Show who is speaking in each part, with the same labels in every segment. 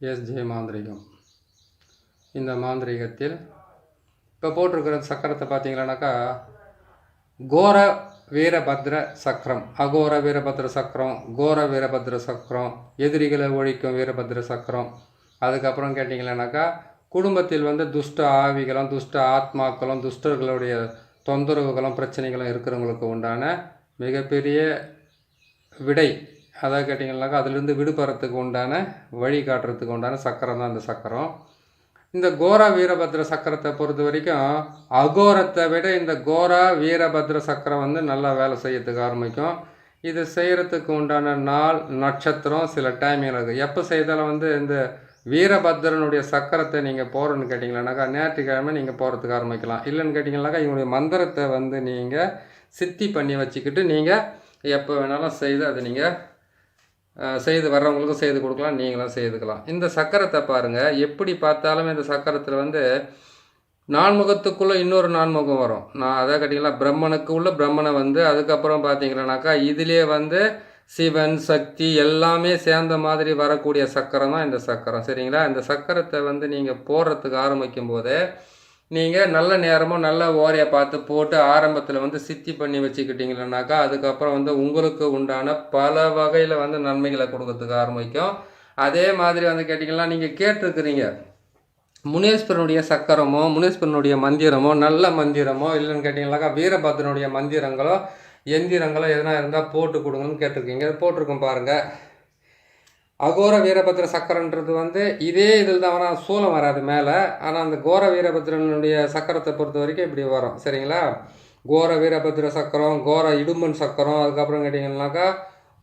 Speaker 1: S SJ மாந்திரிகம். இந்த மாந்திரிகத்தில் இப்போ போட்டிருக்கிற சக்கரத்தை பார்த்தீங்களானாக்கா கோர வீரபத்ர சக்கரம் அகோர வீரபத்ர சக்கரம் கோர வீரபத்ர சக்கரம் எதிரிகளை ஒழிக்கும் வீரபத்ர சக்கரம் அதுக்கப்புறம் கேட்டிங்களானாக்கா குடும்பத்தில் வந்து துஷ்ட ஆவிகளும் துஷ்ட ஆத்மாக்களும் துஷ்டர்களுடைய தொந்தரவுகளும் பிரச்சனைகளும் இருக்கிறவங்களுக்கு உண்டான மிகப்பெரிய விடை அதாவது கேட்டிங்கன்னாக்கா அதுலேருந்து விடுபடுறதுக்கு உண்டான வழி காட்டுறதுக்கு உண்டான சக்கரம் தான் இந்த சக்கரம். இந்த கோரா வீரபத்ர சக்கரத்தை பொறுத்த வரைக்கும் அகோரத்தை விட இந்த கோரா வீரபத்ர சக்கரம் வந்து நல்லா வேலை செய்யறதுக்கு ஆரம்பிக்கும். இது செய்கிறதுக்கு உண்டான நாள் நட்சத்திரம் சில டைமிங் இருக்குது எப்போ செய்தாலும் வந்து இந்த வீரபத்ரனுடைய சக்கரத்தை நீங்கள் போகிறோன்னு கேட்டிங்களானாக்கா ஞாயிற்றுக்கிழமை நீங்கள் போகிறதுக்கு ஆரம்பிக்கலாம். இல்லைன்னு கேட்டிங்கனாக்கா இவனுடைய மந்திரத்தை வந்து நீங்கள் சித்தி பண்ணி வச்சுக்கிட்டு நீங்கள் எப்போ வேணாலும் செய்து அதை நீங்கள் செய்து வர்றவங்களுக்கும் செய்து கொடுக்கலாம் நீங்களும் செய்துக்கலாம். இந்த சக்கரத்தை பாருங்கள் எப்படி பார்த்தாலும் இந்த சக்கரத்தில் வந்து நான்முகத்துக்குள்ளே இன்னொரு நான்முகம் வரும். நான் அதை கேட்டிங்கன்னா பிரம்மனுக்கு உள்ள பிரம்மனை வந்து அதுக்கப்புறம் பார்த்தீங்கன்னாக்கா இதுலேயே வந்து சிவன் சக்தி எல்லாமே சேர்ந்த மாதிரி வரக்கூடிய சக்கரம் தான் இந்த சக்கரம். சரிங்களா? இந்த சக்கரத்தை வந்து நீங்கள் போடுறதுக்கு ஆரம்பிக்கும் போதே நீங்கள் நல்ல நேரமும் நல்ல ஓரையை பார்த்து போட்டு ஆரம்பத்தில் வந்து சித்தி பண்ணி வச்சுக்கிட்டீங்களனாக்கா அதுக்கப்புறம் வந்து உங்களுக்கு உண்டான பல வகையில் வந்து நன்மைகளை கொடுக்கறதுக்கு ஆரம்பிக்கும். அதே மாதிரி வந்து கேட்டிங்கன்னா நீங்கள் கேட்டிருக்கிறீங்க முனீஸ்வரனுடைய சக்கரமோ முனீஸ்வரனுடைய மந்திரமோ நல்ல மந்திரமோ இல்லைன்னு கேட்டிங்கனாக்கா வீரபத்ரனுடைய மந்திரங்களோ எந்திரங்களோ எதனா இருந்தால் போட்டு கொடுங்கன்னு கேட்டிருக்கீங்க. போட்டிருக்கோம் பாருங்கள் அகோர வீரபத்ர சக்கரன்றது வந்து இதே இதில் தான் ஆனால் சூலம் வராது மேலே. ஆனால் அந்த கோர வீரபத்ரனுடைய சக்கரத்தை பொறுத்த வரைக்கும் இப்படி வரும். சரிங்களா? கோர வீரபத்ர சக்கரம் கோர இடும்பன் சக்கரம் அதுக்கப்புறம் கேட்டிங்கன்னாக்கா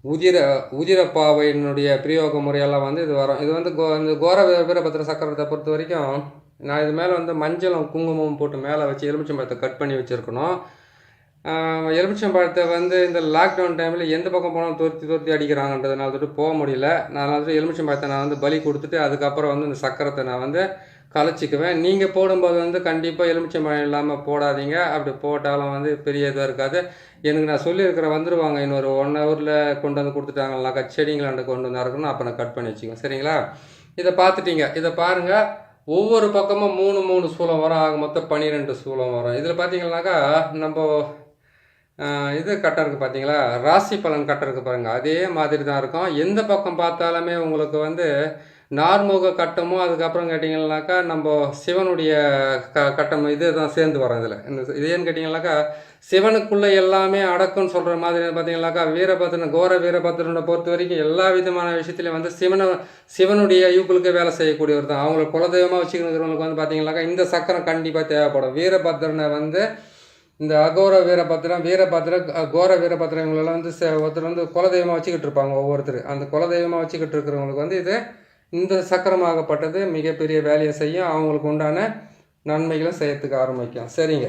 Speaker 1: உதிர உதிரப்பாவையினுடைய பிரயோக முறையெல்லாம் வந்து இது வரும். இது வந்து கோ இந்த கோர வீரபத்ர சக்கரத்தை பொறுத்த வரைக்கும் நான் இது மேலே வந்து மஞ்சளும் குங்குமம் போட்டு மேலே வச்சு எலுமிச்சம்பழத்தை கட் பண்ணி வச்சுருக்கணும். எலுமிச்சம்பழத்தை வந்து இந்த லாக்டவுன் டைமில் எந்த பக்கம் போனாலும் துரத்தி துரத்தி அடிக்கிறாங்கன்றதுனால தொட்டு போக முடியல. நான் வந்து எலுமிச்சம்பழத்தை நான் வந்து பலி கொடுத்துட்டு அதுக்கப்புறம் வந்து இந்த சக்கரத்தை நான் வந்து கலைச்சிக்குவேன் நீங்கள் போடும்போது வந்து கண்டிப்பாக எலுமிச்சம்பழம் இல்லாமல் போடாதீங்க. அப்படி போட்டாலும் வந்து பெரிய இதாக இருக்காது. எனக்கு நான் சொல்லியிருக்கிற வந்துடுவாங்க இன்னொரு ஒன் ஹவரில் கொண்டு வந்து கொடுத்துட்டாங்கனாக்கா செடிங்களாண்டு கொண்டு வந்து இறக்கணும் அப்போ நான் கட் பண்ணி வச்சுக்கோங்க சரிங்களா? இதை பார்த்துட்டீங்க. இதை பாருங்கள் ஒவ்வொரு பக்கமும் மூணு மூணு சூளம் வரும். ஆக மொத்தம் பன்னிரெண்டு சூளம் வரும். இதில் பார்த்தீங்கன்னாக்கா நம்ம இது கட்டம் இருக்குது பார்த்தீங்களா ராசி பலன் கட்டம் இருக்குது பாருங்கள் அதே மாதிரி தான் இருக்கும். எந்த பக்கம் பார்த்தாலுமே உங்களுக்கு வந்து நார்முக கட்டமும் அதுக்கப்புறம் கேட்டிங்கனாக்கா நம்ம சிவனுடைய க கட்டம் இது தான் சேர்ந்து வரோம் இதில். இந்த இது ஏன்னு கேட்டிங்கனாக்கா சிவனுக்குள்ளே எல்லாமே அடக்கும்னு சொல்கிற மாதிரி பார்த்தீங்கன்னாக்கா வீரபத்ரன் கோர வீரபத்ரனை பொறுத்த வரைக்கும் எல்லா விதமான விஷயத்துலையும் வந்து சிவனை சிவனுடைய யூக்களுக்கு வேலை செய்யக்கூடியவர் தான். அவங்களை குலதெய்வமாக வச்சுக்கிறவங்களுக்கு வந்து பார்த்தீங்கன்னாக்கா இந்த சக்கரம் கண்டிப்பாக தேவைப்படும். வீரபத்ரனை வந்து இந்த அகோர வீரபத்திரம் வீரபத்திர கோர வீரபத்திரம் இவங்களெல்லாம் வந்து ஒருத்தர் வந்து குலதெய்வமாக வச்சுக்கிட்டு இருப்பாங்க ஒவ்வொருத்தர். அந்த குலதெய்வமாக வச்சுக்கிட்டு இருக்கிறவங்களுக்கு வந்து இது இந்த சக்கரமாகப்பட்டது மிகப்பெரிய வேலையை செய்யும். அவங்களுக்கு உண்டான நன்மைகளும் செய்யறதுக்கு ஆரம்பிக்கும். சரிங்க.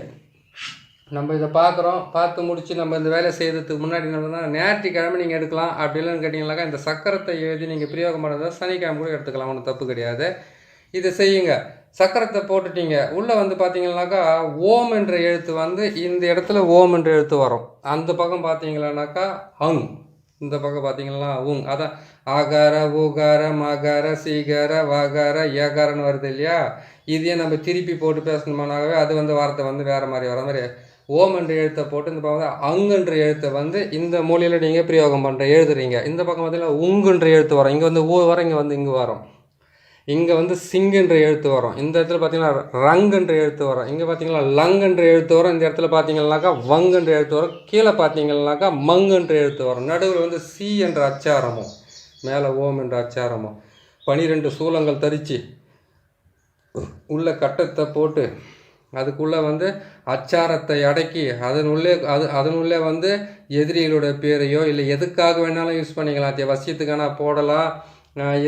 Speaker 1: நம்ம இதை பார்க்குறோம். பார்த்து முடித்து நம்ம இந்த வேலை செய்கிறதுக்கு முன்னாடி நம்ம ஞாயிற்றுக்கிழமை நீங்கள் எடுக்கலாம் அப்படி இல்லைன்னு கேட்டிங்கனாக்கா இந்த சக்கரத்தை எழுதி நீங்கள் பிரயோகம் பண்ணுறதா சனிக்கிழமை கூட எடுத்துக்கலாம். ஒன்றும் தப்பு கிடையாது. இதை செய்யுங்க. சக்கரத்தை போட்டுட்டீங்க. உள்ளே வந்து பார்த்தீங்கன்னாக்கா ஓம் என்ற எழுத்து வந்து இந்த இடத்துல ஓம் என்ற எழுத்து வரும். அந்த பக்கம் பார்த்தீங்களானாக்கா அங் இந்த பக்கம் பார்த்தீங்கன்னா உங். அதான் ஆகார ஊகார மகார சீகார வகார ஏகாரன்னு வருது இல்லையா? இதையே நம்ம திருப்பி போட்டு பேசணுமானாகவே அது வந்து வார்த்தை வந்து வேறு மாதிரி வர மாதிரி. ஓம் என்ற எழுத்தை போட்டு இந்த பக்கம் அங்குன்ற எழுத்தை வந்து இந்த மொழியில் நீங்கள் பிரயோகம் பண்ணுற எழுதுறீங்க. இந்த பக்கம் பார்த்தீங்கன்னா உங்குன்ற எழுத்து வரும். இங்கே வந்து ஊ வர இங்கே வந்து இங்கே வரும். இங்கே வந்து சிங்குன்ற எழுத்து வரும். இந்த இடத்துல பார்த்தீங்கன்னா ரங்குன்ற எழுத்து வரும். இங்கே பார்த்தீங்கன்னா லங்குன்ற எழுத்து வரும். இந்த இடத்துல பார்த்தீங்கன்னாக்கா வங்குன்ற எழுத்து வரும். கீழே பார்த்தீங்கன்னாக்கா மங்குன்ற எழுத்து வரும். நடுவில் வந்து சி என்ற அச்சாரமும் மேலே ஓம் என்ற அச்சாரமும். பனிரெண்டு சூலங்கள் தரித்து உள்ள கட்டத்தை போட்டு அதுக்குள்ளே வந்து அச்சாரத்தை அடக்கி அதனுள்ளே அது அதனுள்ளே வந்து எதிரிகளோட பேரையோ இல்லை எதுக்காக வேணாலும் யூஸ் பண்ணிக்கலாம். வசியத்துக்கான போடலாம்.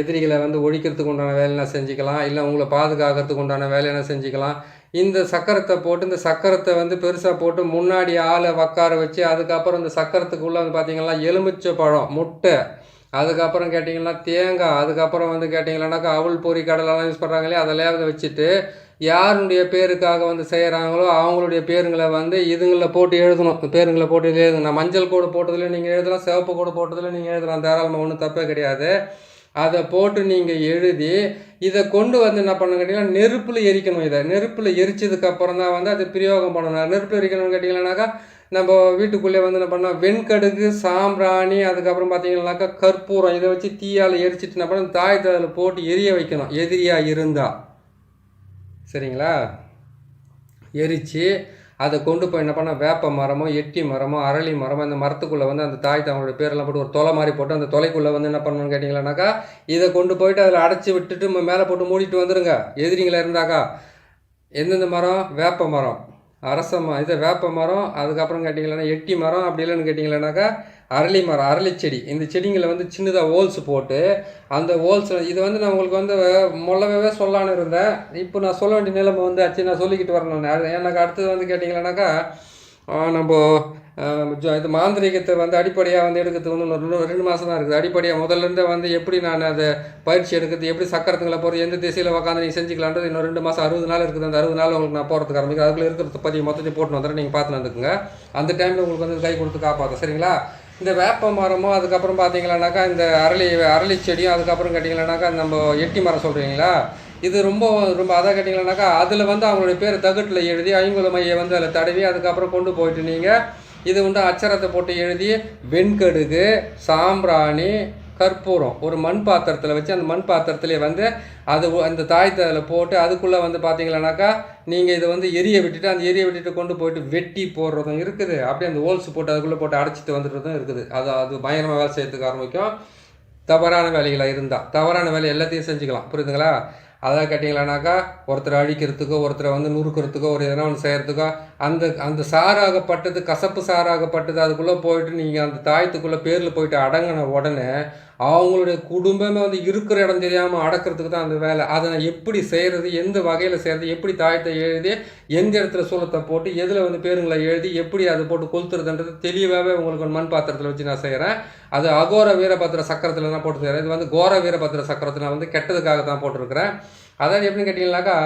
Speaker 1: எதிரிகளை வந்து ஒழிக்கிறதுக்கு உண்டான வேலையை செஞ்சுக்கலாம். இல்லை உங்களை பாதுகாக்கிறதுக்கு உண்டான வேலையை செஞ்சுக்கலாம். இந்த சக்கரத்தை போட்டு இந்த சக்கரத்தை வந்து பெருசாக போட்டு முன்னாடி ஆளை உக்கார வச்சு அதுக்கப்புறம் இந்த சக்கரத்துக்குள்ளே வந்து பார்த்திங்கன்னா எலுமிச்சை பழம் முட்டை. அதுக்கப்புறம் கேட்டிங்கன்னா தேங்காய். அதுக்கப்புறம் வந்து கேட்டிங்கன்னாக்கா அவள் பொறி கடலெல்லாம் யூஸ் பண்ணுறாங்களே அதெல்லாம் வச்சுட்டு யாருடைய பேருக்காக வந்து செய்கிறாங்களோ அவங்களுடைய பேருங்களை வந்து இதுங்களில் போட்டு எழுதணும். பேருங்களை போட்டு எழுதுங்க. மஞ்சள் கோடு போட்டதில் நீங்கள் எழுதலாம் சிவப்பு கோடு போட்டதில் நீங்கள் எழுதலாம். தாராளமாக ஒன்றும் தப்பே கிடையாது. அதை போட்டு நீங்கள் எழுதி இதை கொண்டு வந்து என்ன பண்ணணும் கேட்டிங்கன்னா நெருப்பில் எரிக்கணும் இதை. நெருப்பில் எரிச்சதுக்கப்புறம் தான் வந்து அதை பிரயோகம் பண்ணணும் நெருப்பில் எரிக்கணும்னு கேட்டிங்கன்னாக்கா நம்ம வீட்டுக்குள்ளே வந்து என்ன பண்ணால் வெண்கடுகு சாம்பிராணி அதுக்கப்புறம் பார்த்தீங்கன்னாக்கா கற்பூரம் இதை வச்சு தீயால் எரிச்சிட்டு என்ன பண்ணணும்? தாயத்தை அதில் போட்டு எரிய வைக்கணும். எதிரியாக இருந்தால் சரிங்களா? எரித்து அதை கொண்டு போய் என்ன பண்ண வேப்ப மரமோ எட்டி மரமோ அரளி மரமோ இந்த மரத்துக்குள்ளே வந்து அந்த தாய் தங்களோட பேரெல்லாம் போட்டு ஒரு தொலை மாதிரி போட்டு அந்த தொலைக்குள்ளே வந்து என்ன பண்ணணும்னு கேட்டிங்களானாக்கா இதை கொண்டு போயிட்டு அதில் அடைச்சி விட்டுட்டு மேலே போட்டு மூடிட்டு வந்துடுங்க எதிரிங்களா இருந்தாக்கா எந்தெந்த மரம்? வேப்ப மரம். அரச மரம் இது வேப்ப மரம் அதுக்கப்புறம் கேட்டிங்களா எட்டி மரம் அப்படி இல்லைன்னு கேட்டிங்களானாக்கா அரளி மரம் அரளி செடி. இந்த செடிங்களை வந்து சின்னதாக ஹோல்ஸ் போட்டு அந்த ஹோல்ஸ் இது வந்து நான் உங்களுக்கு வந்து முள்ளவே சொல்லலான்னு இருந்தேன். இப்போ நான் சொல்ல வேண்டிய நிலைமை வந்து ஆச்சு நான் சொல்லிக்கிட்டு வரணும் நான். எனக்கு அடுத்தது வந்து கேட்டிங்களானாக்கா நம்ம இது மாந்திரீகத்தை வந்து அடிப்படையாக வந்து எடுக்கிறது வந்து இன்னும் ரெண்டு ரெண்டு மாதம் தான் இருக்குது அடிப்படையாக முதல்லருந்தே வந்து எப்படி நான் அதை பயிற்சி எடுக்கிறது எப்படி சக்கரத்துங்களை போகிறது எந்த திசையில் உட்காந்து நீங்கள் செஞ்சுக்கலான்றது இன்னும் ரெண்டு மாதம் அறுபது நாள் இருக்குது. அந்த அறுபது நாள் உங்களுக்கு நான் போகிறதுக்கு ஆரம்பிக்கிறேன். அதுக்குள்ள இருக்கிறத பற்றி மொத்தத்தையும் போட்டு வந்துடுறேன். நீங்கள் பார்த்து வந்துக்குங்க அந்த டைமில் உங்களுக்கு வந்து கை கொடுத்து காப்பாற்ற சரிங்களா? இந்த வேப்ப மரமும் அதுக்கப்புறம் பார்த்தீங்களானாக்கா இந்த அரளி அரளி செடியும் அதுக்கப்புறம் கேட்டிங்களானாக்கா நம்ம எட்டி மரம் சொல்கிறீங்களா இது ரொம்ப ரொம்ப அதாக கேட்டிங்களானாக்கா அதில் வந்து அவங்களுடைய பேர் தகட்டில் எழுதி ஐங்குல மையை வந்து அதில் தடவி அதுக்கப்புறம் கொண்டு போயிட்டு நீங்கள் இது உண்டு அச்சரத்தை போட்டு எழுதி வெண்கடுகு சாம்பிராணி கற்பூரம் ஒரு மண் பாத்திரத்தில் வச்சு அந்த மண் பாத்திரத்திலே வந்து அது அந்த தாயத்தை அதில் போட்டு அதுக்குள்ளே வந்து பார்த்தீங்களானாக்கா நீங்கள் இதை வந்து எரிய விட்டுட்டு அந்த எரிய விட்டுட்டு கொண்டு போயிட்டு வெட்டி போடுறதும் இருக்குது. அப்படியே அந்த ஹோல்ஸ் போட்டு அதுக்குள்ளே போட்டு அடைச்சிட்டு வந்துடுறதும் இருக்குது. அது அது பயங்கரமாக வேலை செய்யறதுக்கு ஆரம்பிக்கும். தவறான வேலைகளாக இருந்தால் தவறான வேலை எல்லாத்தையும் செஞ்சுக்கலாம். புரியுதுங்களா? அதாவது கேட்டிங்களானாக்கா ஒருத்தரை அழிக்கிறதுக்கோ ஒருத்தரை வந்து நுறுக்கிறதுக்கோ ஒரு எதனா ஒன்று செய்கிறதுக்கோ அந்த அந்த சாராகப்பட்டது கசப்பு சாராகப்பட்டது அதுக்குள்ளே போயிட்டு நீங்கள் அந்த தாயத்துக்குள்ளே பேரில் போயிட்டு அடங்கின உடனே அவங்களுடைய குடும்பமே வந்து இருக்கிற இடம் தெரியாமல் அடக்கிறதுக்கு தான் அந்த வேலை. அதை நான் எப்படி செய்கிறது எந்த வகையில் செய்கிறது எப்படி தாயத்தை எழுதி எந்த இடத்துல சூழத்தை போட்டு எதில் வந்து பேருங்களை எழுதி எப்படி அதை போட்டு கொளுத்துறதுன்றது தெளிவாகவே உங்களுக்கு ஒரு மண் பாத்திரத்தில் வச்சு நான் செய்கிறேன் அது அகோர வீரபத்திர சக்கரத்தில் தான் போட்டு செய்கிறேன் இது வந்து கோர வீரபத்திர சக்கரத்தில் நான் வந்து கெட்டதுக்காக தான் போட்டிருக்கிறேன். அதாவது எப்படின்னு கேட்டிங்கனாக்கா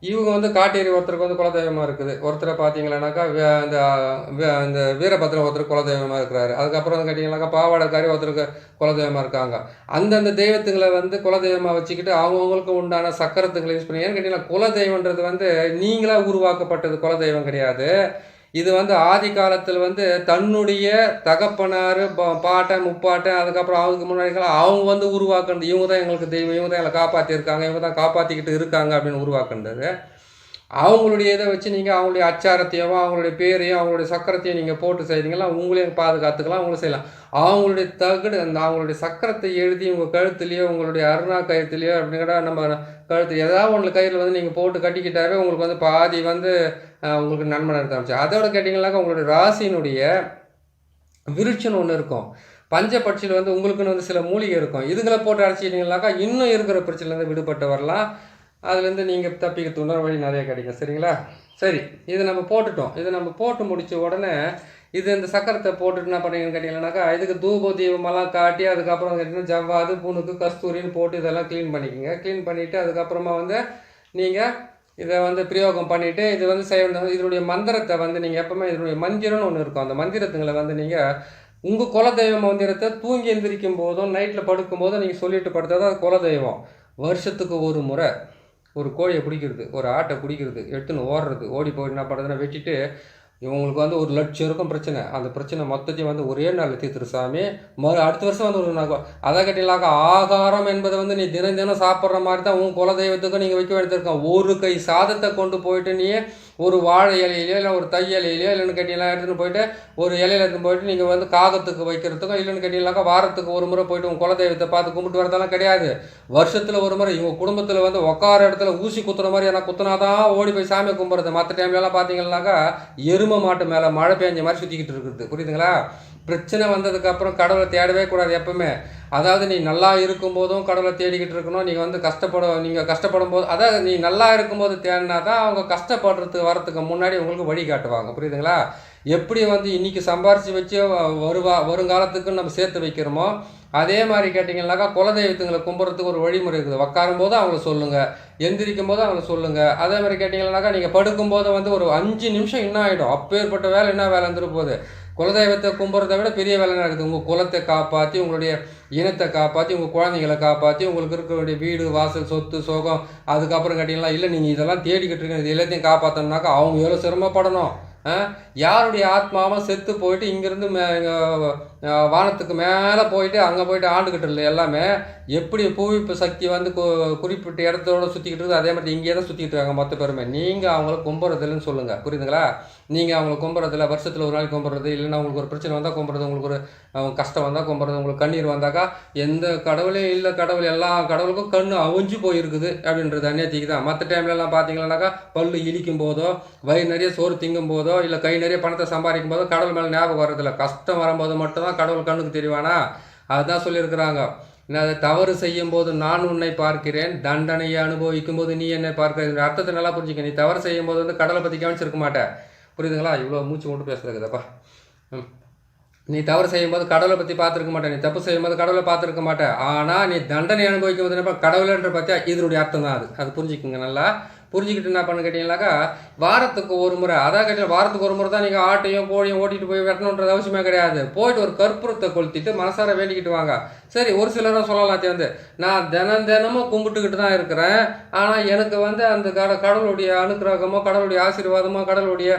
Speaker 1: இவங்க வந்து காட்டேரி ஒருத்தருக்கு வந்து குலதெய்வமாக இருக்குது. ஒருத்தரை பார்த்தீங்களானாக்கா வே- இந்த வே- வீரபத்திரம் ஒருத்தர் குலதெய்வமாக இருக்கிறாரு. அதுக்கப்புறம் வந்து கேட்டிங்கனாக்கா பாவாடைக்காரி ஒருத்தருக்கு குலதெய்வமாக இருக்காங்க. அந்தந்த தெய்வத்துங்களை வந்து குலதெய்வமாக வச்சுக்கிட்டு அவங்கவுங்களுக்கு உண்டான சக்கரத்துங்களை யூஸ் பண்ணி ஏன்னு கேட்டிங்கன்னா குலதெய்வன்றது வந்து நீங்களாக உருவாக்கப்பட்டது குலதெய்வம் கிடையாது. இது வந்து ஆதி காலத்தில் வந்து தன்னுடைய தகப்பனார் பா- பாட்டன் முப்பாட்டன் அதுக்கப்புறம் அவங்களுக்கு முன்னாடி அவங்க வந்து உருவாக்குனது. இவங்க தான் எங்களுக்கு தெய்வம் இவங்க தான் எங்களை காப்பாற்றிருக்காங்க இவங்க தான் காப்பாற்றிக்கிட்டு இருக்காங்க அப்படின்னு உருவாக்குனது. அவங்களுடைய இதை வச்சு நீங்கள் அவங்களுடைய அச்சாரத்தையும் அவங்களுடைய பேரையும் அவங்களுடைய சக்கரத்தையும் நீங்கள் போட்டு செய்கிறீங்களா உங்களையும் பாதுகாத்துக்கலாம் அவங்களும் செய்யலாம். அவங்களுடைய தகடு அந்த அவங்களுடைய சக்கரத்தை எழுதி உங்கள் கழுத்துலையோ உங்களுடைய அருணா கயத்துலேயோ அப்படிங்கிற நம்ம கழுத்து ஏதாவது ஒன்று கையில் வந்து நீங்கள் போட்டு கட்டிக்கிட்டாவே உங்களுக்கு வந்து பாதி வந்து உங்களுக்கு நன்மை நடத்த ஆரம்பிச்சு அதோட கேட்டிங்கனாக்கா உங்களுடைய ராசியினுடைய விருட்சம்னு ஒன்று இருக்கும். பஞ்சபட்சியில் வந்து உங்களுக்குன்னு வந்து சில மூலிகை இருக்கும். இதுங்களை போட்டு அடைச்சிட்டிங்கனாக்கா இன்னும் இருக்கிற பிரச்சனைலேருந்து விடுபட்டு வரலாம். அதுலேருந்து நீங்கள் தப்பிக்க துணர் வழி நிறைய கிடைக்கும் சரிங்களா? சரி இதை நம்ம போட்டுட்டோம். இதை நம்ம போட்டு முடிச்ச உடனே இது இந்த சக்கரத்தை போட்டுட்டு என்ன பண்ணீங்கன்னு கேட்டிங்கன்னாக்கா இதுக்கு தூப தீபமெல்லாம் காட்டி அதுக்கப்புறம் கேட்டிங்கன்னா ஜவ்வாது புணுக்கு கஸ்தூரின்னு போட்டு இதெல்லாம் க்ளீன் பண்ணிக்கோங்க. க்ளீன் பண்ணிவிட்டு அதுக்கப்புறமா வந்து நீங்கள் இதை வந்து பிரயோகம் பண்ணிவிட்டு இது வந்து செய்ய இதனுடைய மந்திரத்தை வந்து நீங்கள் எப்பவுமே இதனுடைய மந்திரம்னு ஒன்று இருக்கும். அந்த மந்திரத்துங்களை வந்து நீங்கள் உங்கள் குலதெய்வ மந்திரத்தை தூங்கி எந்திரிக்கும் போதும் நைட்டில் படுக்கும் போதும் நீங்கள் சொல்லிட்டு படுத்தா தான் அது குலதெய்வம். வருஷத்துக்கு ஒரு முறை. ஒரு கோழியை பிடிக்கிறது ஒரு ஆட்டை பிடிக்கிறது எடுத்துன்னு ஓடுறது ஓடி போய் என்ன பண்ணுறதுன்னா வெட்டிட்டு இவங்களுக்கு வந்து ஒரு லட்சம் இருக்கும் பிரச்சனை. அந்த பிரச்சனை மொத்தத்தையும் வந்து ஒரே நாளில் தீர்த்துரு சாமி. மறு அடுத்த வருஷம் வந்து ஒரு நாள் அதை கட்டிலாக ஆகாரம் என்பதை வந்து நீ தினம் தினம் சாப்பிட்ற மாதிரி தான் உன் குலதெய்வத்துக்கும் நீங்கள் வைக்க வேண்டியிருக்கோம் ஒரு கை சாதத்தை கொண்டு போயிட்டு நீ ஒரு வாழை இலையிலையோ இல்லை ஒரு தை இலையிலையோ இல்லைன்னு கேட்டீங்கன்னா எடுத்துன்னு போயிட்டு ஒரு இலையில எடுத்துன்னு போயிட்டு நீங்கள் வந்து காகத்துக்கு வைக்கிறதுக்கும் இல்லைன்னு கேட்டீங்கன்னாக்கா வாரத்துக்கு ஒரு முறை போயிட்டு உங்கள் குலதெய்வத்தை பார்த்து கும்பிட்டு வரதெல்லாம் கிடையாது. வருஷத்தில் ஒரு முறை இவங்க குடும்பத்தில் வந்து உட்கார இடத்துல ஊசி குத்துற மாதிரி எனக்கு குத்துனாதான் ஓடி போய் சாமி கும்பிட்றது. மற்ற டைம்லலாம் பார்த்தீங்கன்னாக்கா எருமை மாட்டு மேலே மழை பெஞ்ச மாதிரி சுற்றிக்கிட்டு இருக்குது. புரியுதுங்களா? பிரச்சனை வந்ததுக்கப்புறம் கடவுளை தேடவே கூடாது எப்பவுமே. அதாவது நீ நல்லா இருக்கும்போதும் கடவுளை தேடிக்கிட்டு இருக்கணும். நீங்கள் வந்து கஷ்டப்பட நீங்கள் கஷ்டப்படும் போது அதாவது நீ நல்லா இருக்கும்போது தேடினா தான் அவங்க கஷ்டப்படுறதுக்கு வரத்துக்கு முன்னாடி உங்களுக்கு வழி காட்டுவாங்க. புரியுதுங்களா? எப்படி வந்து இன்னைக்கு சம்பாரித்து வச்சு வருவா வருங்காலத்துக்கு நம்ம சேர்த்து வைக்கிறோமோ அதே மாதிரி கேட்டிங்கன்னாக்கா குலதெய்வத்துங்களை கும்புறதுக்கு ஒரு வழிமுறை இருக்குது. உட்காரும் போது அவங்கள சொல்லுங்கள் எந்திரிக்கும் போது அவங்கள சொல்லுங்கள் அதே மாதிரி கேட்டிங்கன்னாக்கா நீங்கள் படுக்கும்போது வந்து ஒரு அஞ்சு நிமிஷம் என்ன ஆகிடும் அப்பேற்பட்ட வேலை என்ன வேலை வந்துருப்போகுது போகுது. குலதெய்வத்தை கும்பிட்றத விட பெரிய வேலை நடக்குது உங்கள் குலத்தை காப்பாற்றி உங்களுடைய இனத்தை காப்பாற்றி உங்கள் குழந்தைங்களை காப்பாற்றி உங்களுக்கு இருக்கக்கூடிய வீடு வாசல் சொத்து சோகம் அதுக்கப்புறம் கேட்டிங்களா இல்லை நீங்கள் இதெல்லாம் தேடிக்கிட்டு இருக்கீங்க. இது எல்லாத்தையும் காப்பாற்றணுனாக்கா அவங்க எவ்வளோ சிரமப்படணும்? யாருடைய ஆத்மாவும் செத்து போயிட்டு இங்கேருந்து மே வானத்துக்கு மேலே போயிட்டு அங்கே போயிட்டு ஆண்டுக்கிட்டு இல்லை எல்லாமே? எப்படி புவிப்பு சக்தி வந்து கு குறிப்பிட்ட இடத்தோட சுற்றிக்கிட்டு இருக்குது அதே மாதிரி இங்கே தான் சுற்றிக்கிட்டு இருக்காங்க மொத்த பேருமே. நீங்கள் அவங்கள கும்புறதில்லன்னு சொல்லுங்கள் புரியுதுங்களா? நீங்கள் அவங்கள கும்புறதில்ல வருஷத்தில் ஒரு நாளைக்கு கும்புறது இல்லைன்னா உங்களுக்கு ஒரு பிரச்சனை வந்தால் கும்புறது உங்களுக்கு ஒரு கஷ்டம் வந்தால் கும்புறது உங்களுக்கு கண்ணீர் வந்தாக்கா எந்த கடவுளே இல்லை கடவுள் எல்லா கடவுளுக்கும் கண் அவிஞ்சு போயிருக்குது அப்படின்றது அந்நியத்திக்கு தான். மற்ற டைம்லலாம் பார்த்தீங்கன்னாக்கா பல்லு இழிக்கும் போதோ வயிறு நிறைய சோறு திங்கும் போதோ இல்லை கை நிறைய பணத்தை சம்பாதிக்கும் போதோ கடவுள் மேலே ஞாபகம் வர்றதில்ல. கஷ்டம் வரும்போது மட்டும்தான் கடவுள் கண்ணுக்கு தெரிவானா? அதுதான் சொல்லியிருக்கிறாங்க. நான் தவறு செய்யும் போது நான் உன்னை பார்க்கிறேன். தண்டனையை அனுபவிக்கும் போது நீ என்னை பார்க்கிற. அர்த்தத்தை நல்லா புரிஞ்சுக்க நீ தவறு செய்யும் போது வந்து கடலை பற்றி கவனிச்சிருக்க மாட்டேன் புரியுதுங்களா? இவ்வளோ மூச்சு மட்டும் பேசுறதுக்குதாப்பா ம். நீ தவறு செய்யும்போது கடவுளை பற்றி பார்த்துருக்க மாட்டேன் நீ தப்பு செய்யும்போது கடவுளை பார்த்துருக்க மாட்டேன் ஆனால் நீ தண்டனை அனுபவிக்கும் போது என்னப்பா? கடவுளன்ற பார்த்தியா இதனுடைய அர்த்தம் தான் அது. அது புரிஞ்சுக்குங்க நல்லா. புரிஞ்சுக்கிட்டு என்ன பண்ணு கேட்டிங்கனாக்கா வாரத்துக்கு ஒரு முறை அதான் கேட்டீங்க வாரத்துக்கு ஒரு முறை தான் நீங்கள் ஆட்டையும் கோழியும் ஓட்டிட்டு போய் வெட்டணுன்றது அவசியமே கிடையாது. போயிட்டு ஒரு கற்பூரத்தை கொளுத்திட்டு மனசார வேண்டிக்கிட்டு வாங்க. சரி ஒரு சிலரும் சொல்லலாம் சேர்ந்து. நான் தினம் தினமும் கும்பிட்டுக்கிட்டு தான் இருக்கிறேன். ஆனால் எனக்கு வந்து அந்த கட கடவுளுடைய அனுகிரகமோ கடவுளுடைய ஆசீர்வாதமோ கடவுளுடைய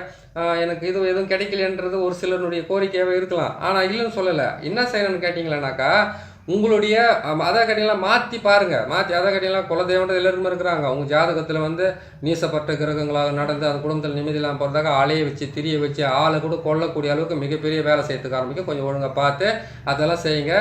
Speaker 1: எனக்கு இது எதுவும் கிடைக்கலன்றது ஒரு சிலருடைய கோரிக்கையாகவே இருக்கலாம். ஆனால் இல்லைன்னு சொல்லலை. என்ன செய்யணும்னு கேட்டிங்களேனாக்கா உங்களுடைய மத அதை மாற்றி பாருங்கள் மாற்றி அதை கடையெல்லாம் குலதெய்வன்ற எல்லாருமே இருக்கிறாங்க. அவங்க ஜாதகத்தில் வந்து நீசப்பட்ட கிரகங்களாக நடந்து அந்த குடும்பத்தில் நிம்மதி இல்லாமல் போகிறதாக ஆளையை வச்சு திரிய வச்சு ஆளை கூட கொல்லக்கூடிய அளவுக்கு மிகப்பெரிய வேலை செய்யறதுக்கு ஆரம்பிக்கும். கொஞ்சம் ஒழுங்காக பார்த்து அதெல்லாம் செய்யுங்க.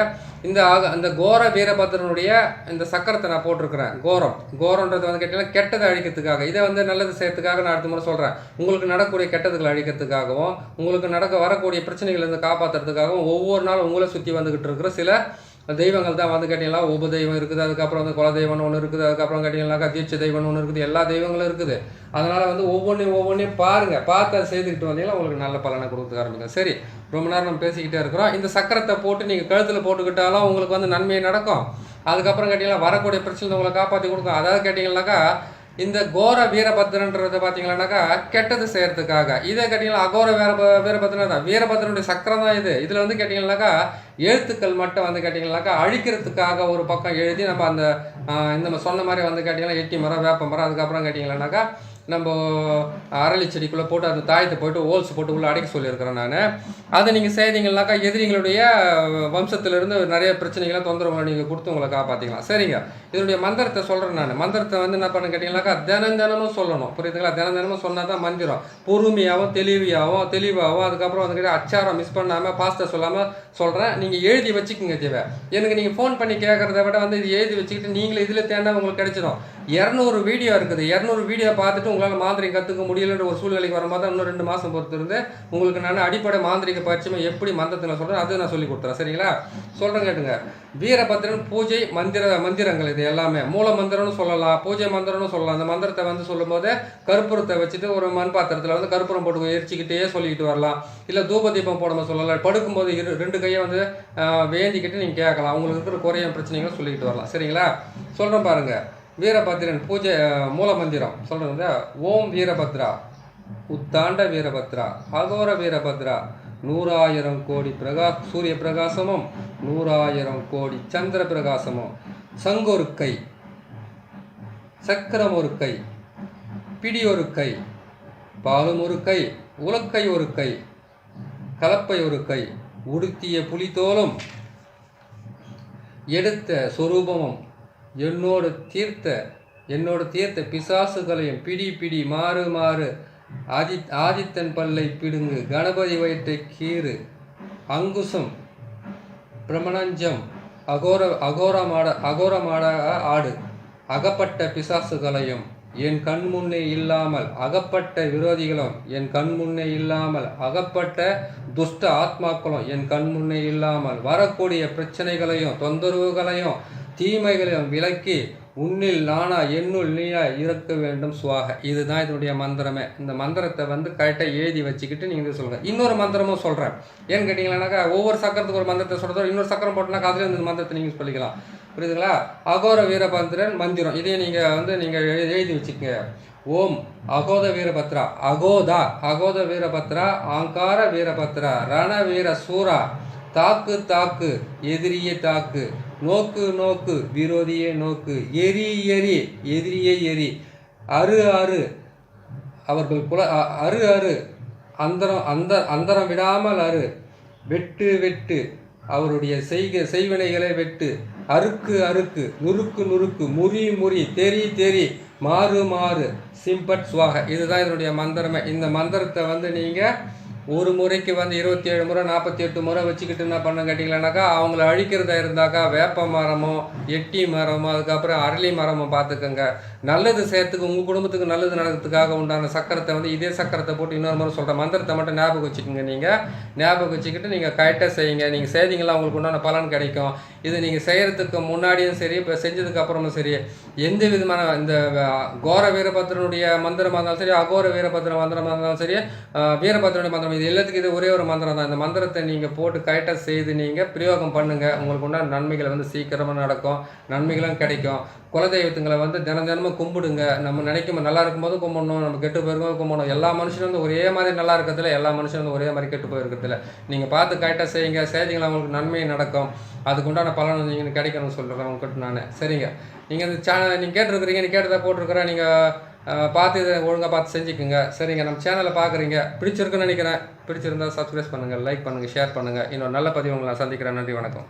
Speaker 1: இந்த ஆக அந்த கோர வீரபத்ரனுடைய இந்த சக்கரத்தை நான் போட்டிருக்கிறேன். கோரம். கோரன்றது வந்து கேட்டிங்கன்னா கெட்டதை அழிக்கிறதுக்காக. இதை வந்து நல்லது செய்யறதுக்காக நான் அடுத்த முறை சொல்கிறேன் உங்களுக்கு நடக்கக்கூடிய கெட்டதுகளை அழிக்கிறதுக்காகவும் உங்களுக்கு நடக்க வரக்கூடிய பிரச்சனைகள் இருந்து காப்பாற்றுறதுக்காகவும் ஒவ்வொரு நாளும் உங்களை சுற்றி வந்துக்கிட்டு இருக்கிற சில தெய்வங்கள் தான் வந்து கேட்டிங்கன்னா உபதெய்வம் இருக்குது அதுக்கப்புறம் வந்து குல தெய்வம்னு ஒன்று இருக்குது அதுக்கப்புறம் கேட்டிங்கன்னாக்கா தீட்ச தெய்வம்னு ஒன்று இருக்குது எல்லா தெய்வங்களும் இருக்குது. அதனால் வந்து ஒவ்வொன்றையும் ஒவ்வொன்றையும் பாருங்கள் பார்த்து அதை செய்துக்கிட்டு வந்தீங்கன்னா உங்களுக்கு நல்ல பலனை கொடுக்க ஆரம்பிங்க சரி ரொம்ப நேரம் நம்ம பேசிக்கிட்டே இருக்கிறோம். இந்த சக்கரத்தை போட்டு நீங்கள் கழுத்தில் போட்டுக்கிட்டாலும் உங்களுக்கு வந்து நன்மை நடக்கும். அதுக்கப்புறம் கேட்டிங்கன்னா வரக்கூடிய பிரச்சனை உங்களை காப்பாற்றி கொடுக்கும். அதாவது கேட்டிங்கன்னாக்கா இந்த கோர வீரபத்ரன்றது பார்த்தீங்கன்னாக்கா கெட்டது செய்யறதுக்காக. இதை கேட்டிங்கன்னா அகோர வீர வீரபத்ரன் தான். வீரபத்ரனுடைய சக்கரம் தான் இது. இதில் வந்து கேட்டிங்கன்னாக்கா எழுத்துக்கள் மட்டும் வந்து கேட்டிங்கன்னாக்கா அழிக்கிறதுக்காக ஒரு பக்கம் எழுதி நம்ம அந்த இந்த சொன்ன மாதிரி வந்து கேட்டிங்கன்னா எட்டி மரம் வேப்ப மரம் அதுக்கப்புறம் கேட்டிங்கன்னாக்கா நம்ம அரளி செடிக்குள்ளே போட்டு அந்த தாயத்தை போயிட்டு ஹோல்ஸ் போட்டு உள்ள அடைக்க சொல்லியிருக்கிறேன் நான். அதை நீங்கள் செய்தீங்கன்னாக்கா எதிரிங்களுடைய வம்சத்திலிருந்து நிறைய பிரச்சனைகளை தொந்தரவுகளை நீங்கள் கொடுத்து உங்களை காப்பாற்றிக்கலாம் சரிங்க. இதனுடைய மந்திரத்தை சொல்கிறேன் நான். மந்திரத்தை வந்து என்ன பண்ண கேட்டிங்கனாக்கா தினம் தினமும் சொல்லணும். புரியுதுங்களா? தினம் தினமும் சொன்னால் தான் மந்திரம். பொறுமையாகவும் தெளிவியாகவும் தெளிவாகவும் அதுக்கப்புறம் வந்து அச்சாரம் மிஸ் பண்ணாமல் பாஸ்டர் சொல்லாமல் சொல்கிறேன் நீங்கள் எழுதி வச்சுக்கோங்க தேவை எனக்கு நீங்கள் ஃபோன் பண்ணி கேட்குறத விட வந்து இது எழுதி வச்சுக்கிட்டு நீங்களே இதில் தேண்டா உங்களுக்கு கிடைச்சிடும். இரநூறு வீடியோ இருக்குது. இரநூறு வீடியோ பார்த்துட்டு உங்களால் மாந்திரிகம் கற்றுக்க முடியலன்ற ஒரு சூழ்நிலைக்கு வரும்போது தான் இன்னும் ரெண்டு மாதம் பொறுத்து இருந்து உங்களுக்கு நான் அடிப்படை மாந்திரிக பரிச்சயமே எப்படி மந்திரத்தில் சொல்கிறேன் அதை நான் சொல்லி கொடுத்துறேன். சரிங்களா? சொல்கிறேன் கேட்டுங்க. வீரபத்திரன் பூஜை மந்திர மந்திரங்கள் இது எல்லாமே. மூல மந்திரம்னு சொல்லலாம் பூஜை மந்திரம்னு சொல்லலாம். அந்த மந்திரத்தை வந்து சொல்லும்போது கற்பூரத்தை வச்சுட்டு ஒரு மண் பாத்திரத்தில் வந்து கற்பூரம் போட்டு எரிச்சிக்கிட்டே சொல்லிக்கிட்டு வரலாம். இல்லை தூப தீபம் போடாமல் சொல்லலாம். படுக்கும்போது இரு ரெண்டு கையை வந்து ஆஹ், வேந்திக்கிட்டு நீங்கள் கேட்கலாம். உங்களுக்கு இருக்கிற குறைய பிரச்சனைகளும் சொல்லிக்கிட்டு வரலாம். சரிங்களா? சொல்கிறேன் பாருங்கள் வீரபத்ரன் பூஜை மூலமந்திரம். மூல மந்திரம் சொல்கிறது ஓம் வீரபத்ரா உத்தாண்ட வீரபத்ரா அகோர வீரபத்ரா நூறாயிரம் கோடி பிரகா சூரிய பிரகாசமும் நூறாயிரம் கோடி சந்திர பிரகாசமும். சங்கொரு கை சக்கரம் ஒரு கை பிடி ஒரு கை பாலும் ஒரு கை உலக்கை ஒரு கை கலப்பை ஒரு கை உடுத்திய புலித்தோலும் எடுத்த சொரூபமும் என்னோடு தீர்த்த என்னோடு தீர்த்த பிசாசுகளையும் பிடி பிடி மாறு மாறு. ஆதி ஆதித்தன் பல்லை பிடுங்கு கணபதி வயிற்றை கீறு. அங்குசம் பிரமணஞ்சம் அகோர அகோரமாட அகோரமாட ஆடு. அகப்பட்ட பிசாசுகளையும் என் கண் முன்னே இல்லாமல் அகப்பட்ட விரோதிகளும் என் கண் முன்னே இல்லாமல் அகப்பட்ட துஷ்ட ஆத்மாக்களும் என் கண் முன்னே இல்லாமல் வரக்கூடிய பிரச்சனைகளையும் தொந்தரவுகளையும் தீமைகளையும் விலக்கி உன்னில் நானா என்னுள் நீயா இருக்க வேண்டும் சுவாக. இதுதான் இதனுடைய மந்திரமே. இந்த மந்திரத்தை வந்து கரெக்டாக எழுதி வச்சுக்கிட்டு நீங்கள் சொல்லுங்கள் இன்னொரு மந்திரமும் சொல்கிறேன் ஏன்னு கேட்டிங்கன்னாக்கா ஒவ்வொரு சக்கரத்துக்கு ஒரு மந்திரத்தை சொல்கிறதோ இன்னொரு சக்கரம் போட்டோம்னா அதில் இந்த மந்திரத்தை நீங்கள் சொல்லிக்கலாம் புரியுதுங்களா? அகோர வீரபந்திரன் மந்திரம். இதே நீங்கள் வந்து நீங்கள் எழுதி வச்சுக்கோங்க. ஓம் அகோத வீரபத்ரா. அகோதா. அகோத வீரபத்ரா ஆங்கார வீரபத்ரா. ரண வீர சூரா. தாக்கு தாக்கு. எதிரியே தாக்கு. நோக்கு நோக்கு விரோதியே நோக்கு. எரி எரி எதிரியே எரி. அரு அரு அவர்கள் புல அரு அரு அந்தரம் அந்த அந்தரம் விடாமல் அரு வெட்டு வெட்டு. அவருடைய செய்க செய்வினைகளை வெட்டு. அறுக்கு அறுக்கு. நுறுக்கு நுறுக்கு. முறி முறி. தெரி தெரி மாறு மாறு. சிம்பட் சுவாக. இதுதான் இதனுடைய மந்திரமே. இந்த மந்திரத்தை வந்து நீங்கள் ஒரு முறைக்கு வந்து இருபத்தி ஏழு முறை நாற்பத்தி எட்டு முறை வச்சுக்கிட்டு என்ன பண்ண கேட்டிங்களானாக்கா அவங்கள அழிக்கிறதா இருந்தாக்கா வேப்ப மரமோ எட்டி மரமோ அதுக்கப்புறம் அரளி மரமோ பார்த்துக்கோங்க. நல்லது செய்யறதுக்கு உங்கள் குடும்பத்துக்கு நல்லது நடக்கிறதுக்காக உண்டான சக்கரத்தை வந்து இதே சக்கரத்தை போட்டு இன்னொரு முறை சொல்கிற மந்திரத்தை மட்டும் ஞாபகம் வச்சுக்கோங்க நீங்கள் ஞாபகம் வச்சுக்கிட்டு நீங்கள் கரெக்டாக செய்யுங்க. நீங்கள் செய்தீங்களா உங்களுக்கு உண்டான பலன் கிடைக்கும். இது நீங்கள் செய்கிறதுக்கு முன்னாடியும் சரி இப்போ செஞ்சதுக்கு அப்புறமும் சரி எந்த விதமான இந்த கோர வீரபத்திரனுடைய மந்திரமாக இருந்தாலும் சரி அகோர வீரபத்ர மந்திரமாக இருந்தாலும் சரி வீரபத்திரனுடைய மந்திரம் இது எல்லாத்துக்கும் இது ஒரே ஒரு மந்திரம் தான். இந்த மந்திரத்தை நீங்கள் போட்டு கரெக்டாக செய்து நீங்கள் பிரயோகம் பண்ணுங்கள் உங்களுக்கு உண்டான நன்மைகள் வந்து சீக்கிரமாக நடக்கும். நன்மைகளும் கிடைக்கும். குலதெய்வத்துங்களை வந்து தினம் தினமும் கும்பிடுங்க. நம்ம நினைக்கும் நல்லா இருக்கும்போது கும்பிடணும். நம்ம கெட்டு போயிருக்கும் கும்பிடணும். எல்லா மனுஷனும் வந்து ஒரே மாதிரி நல்லா இருக்கிறதுல எல்லா மனுஷனும் வந்து ஒரே மாதிரி கெட்டு போயிருக்கிறதுல. நீங்கள் பார்த்து கரெக்டாக செய்யுங்க. செய்திங்களா உங்களுக்கு நன்மை நடக்கும். அதுக்கு உண்டான பலன் நீங்கள் கிடைக்கணும்னு சொல்கிறேன் உங்ககிட்ட நான். சரிங்க. நீங்கள் இந்த சேனல் நீங்கள் கேட்டிருக்கிறீங்க நீ கேட்டதை போட்டிருக்கிறேன். நீங்கள் பார்த்து இதை ஒழுங்காக பார்த்து செஞ்சுக்குங்க. சரிங்க நம்ம சேனலை பார்க்குறீங்க. பிடிச்சிருக்குன்னு நினைக்கிறேன். பிடிச்சிருந்தா சப்ஸ்கிரைப் பண்ணுங்கள் லைக் பண்ணுங்கள் ஷேர் பண்ணுங்கள் இன்னொரு நல்ல பதிவு உங்களை சந்திக்கிறேன். நன்றி வணக்கம்.